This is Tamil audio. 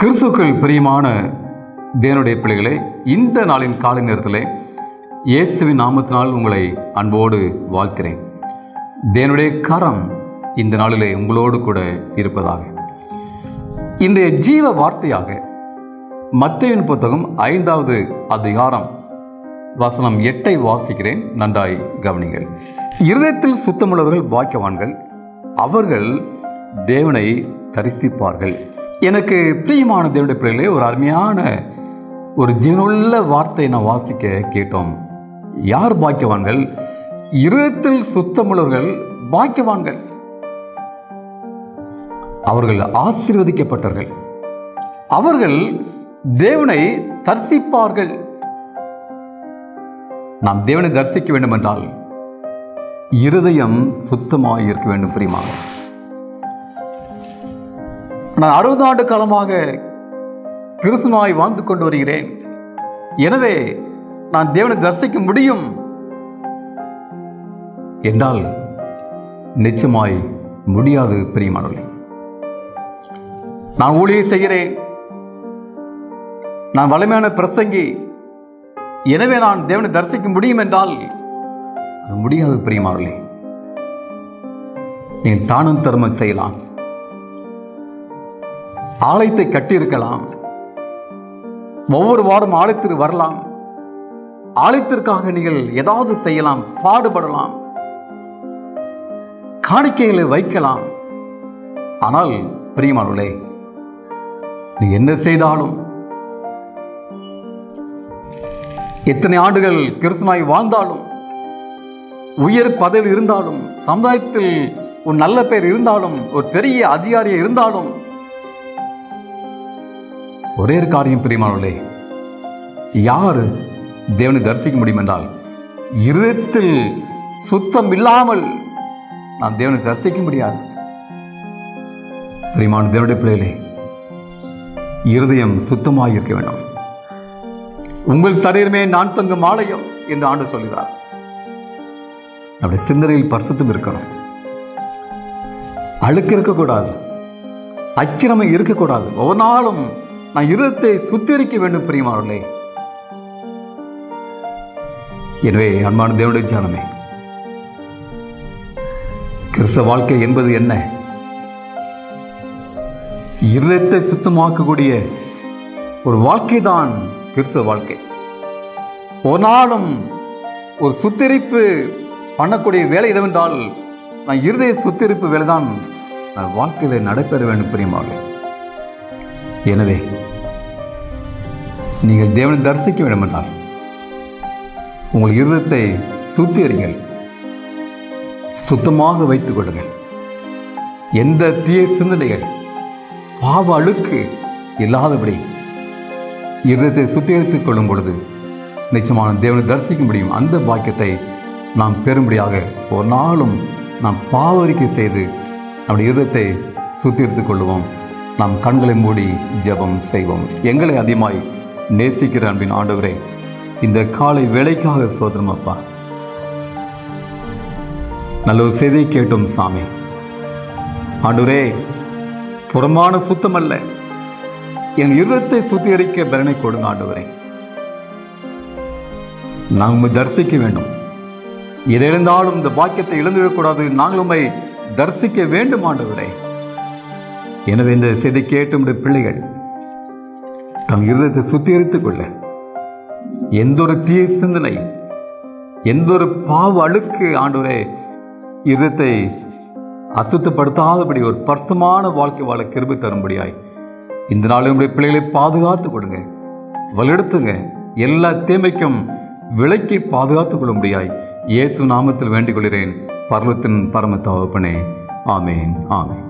கிறிஸ்துக்கள் பிரியமான தேவனுடைய பிள்ளைகளே இந்த நாளின் காலை நேரத்தில் இயேசுவின் நாமத்தினால் உங்களை அன்போடு வாழ்க்கிறேன் தேவனுடைய கரம் இந்த நாளிலே உங்களோடு கூட இருப்பதாக. இன்றைய ஜீவ வார்த்தையாக மத்தியவின் புத்தகம் ஐந்தாவது அதிகாரம் வசனம் எட்டை வாசிக்கிறேன். நன்றாய் கவனிங்கள் இருதயத்தில் சுத்தமுள்ளவர்கள் பாக்கியவான்கள் அவர்கள் தேவனை தரிசிப்பார்கள். எனக்கு பிரியமான தேவனுடைய பிள்ளைகளே ஒரு அருமையான ஒரு ஜீவனுள்ள வார்த்தையை நான் வாசிக்க கேட்டோம். யார் பாக்கியவான்கள்? இருதயத்தில் சுத்தமுள்ளவர்கள் பாக்கியவான்கள். அவர்கள் ஆசீர்வதிக்கப்பட்டவர்கள். அவர்கள் தேவனை தரிசிப்பார்கள். நாம் தேவனை தரிசிக்க வேண்டும் என்றால் இருதயம் சுத்தமாக இருக்க வேண்டும் பிரியமாக நான் அறுபது ஆண்டு காலமாக கிறிஸ்துவாய் வாழ்ந்து கொண்டு வருகிறேன். எனவே நான் தேவனை தரிசிக்க முடியும்? என்றால் நிச்சயமாய் முடியாது பிரியமானவர்களே. நான் ஊழியர் செய்கிறேன். நான் வலிமையான பிரசங்கி. எனவே நான் தேவனை தரிசிக்க முடியும் என்றால் அது முடியாது பிரியமானவர்களே. நீங்கள் தானும் தர்மம் செய்யலாம். ஆலயத்தை கட்டியிருக்கலாம். ஒவ்வொரு வாரம் ஆலயத்திற்கு வரலாம். ஆலயத்திற்காக நீங்கள் ஏதாவது செய்யலாம் பாடுபடலாம். காணிக்கைகளை வைக்கலாம். ஆனால் பிரியமானவர்களே நீ என்ன செய்தாலும் எத்தனை ஆண்டுகள் கிறிஸ்துனாய் வாழ்ந்தாலும் உயர் பதவி இருந்தாலும் சமுதாயத்தில் ஒரு நல்ல பெயர் இருந்தாலும் ஒரு பெரிய அதிகாரி இருந்தாலும் ஒரே ஒரு காரியம் பிரியமானவர்களே யார் தேவனை தரிசிக்க முடியும் என்றால் இருதயத்தில் சுத்தம் இல்லாமல் நான் தேவனை தரிசிக்க முடியாது. பிரியமான தேவனுடைய பிள்ளைகளே? இருதயம் சுத்தமாக இருக்க வேண்டும். உங்கள் சரீரமே நான் தங்கும் ஆலயம் என்று ஆண்டு சொல்கிறார். நம்முடைய சிந்தனையில் பரிசுத்தம் இருக்கணும். அழுக்கு இருக்கக்கூடாது. அச்சிரமை இருக்கக்கூடாது. ஒவ்வொரு நாளும் நான் இருதத்தை சுத்திகரிக்க வேண்டும் பிரியமானவர்களே. எனவே அன்பான தேவனுடைய ஜானமே கிறிஸ்தவ வாழ்க்கை என்பது என்ன? இருதயத்தை சுத்தமாக்கக்கூடிய ஒரு வாழ்க்கை தான் கிறிஸ்தவ வாழ்க்கை. ஒரு நாளும் ஒரு சுத்திரிப்பு பண்ணக்கூடிய வேலை எதுவென்றால் நான் இருதய சுத்திரிப்பு வேலை தான் நான் வாழ்க்கையில் நடைபெற வேண்டும் பிரியமாக எனவே நீங்கள் தேவனை தரிசிக்க வேண்டுமென்றால் உங்கள் இருதத்தை சுத்தியறிங்கள் சுத்தமாக வைத்துக் கொள்ளுங்கள். எந்த தீய சிந்தனைகள் பாவ அழுக்கு இல்லாதபடி இருதயத்தை சுத்திகரித்துக் கொள்ளும் பொழுது நிச்சயமான தேவனை தரிசிக்க முடியும் அந்த பாக்கியத்தை நாம் பெறும்படியாக ஒரு நாளும் நாம் பாவரிக்கை செய்து நம்முடைய இருதயத்தை சுத்திகரித்துக் கொள்வோம் நாம் கண்களை மூடி ஜெபம் செய்வோம். எங்களை அதிகமாய் நேசிக்கிற அன்பின் ஆண்டவரே இந்த காலை வேலைக்காக சோதனம் அப்பா. நல்ல ஒரு செய்தியை கேட்டோம் சாமி. ஆண்டவரே புறமான சுத்தம் அல்ல என் இருதத்தை சுத்திகரிக்க பலனை கொடுங்க ஆண்டவரே. நாங்க தரிசிக்க வேண்டும். எதை இழந்தாலும் இந்த பாக்கியத்தை இழந்துவிடக்கூடாது. நாங்கள் உண்மை தரிசிக்க வேண்டும் ஆண்டவரே. எனவே இந்த செய்தி கேட்டு பிள்ளைகள் தன் இருதயத்தை சுத்திகரித்துக் கொள்ள. எந்த ஒரு தீய சிந்தனை எந்த ஒரு பாவ அழுக்கு ஆண்டவரே இருதயத்தை அசுத்தப்படுத்தாதபடி ஒரு பர்சமான வாழ்க்கை வாழ கிருபி தரும்படியாய் இந்த நாள் நம்முடைய பிள்ளைகளை பாதுகாத்து கொடுங்க வலியுறுத்துங்க எல்லா தீமைக்கும் விலைக்கு பாதுகாத்துக் கொள்ளும்படியாய் இயேசு நாமத்தில் வேண்டிக் கொள்கிறேன். பர்வத்தின் பரம தகப்பனே. ஆமேன் ஆமேன்.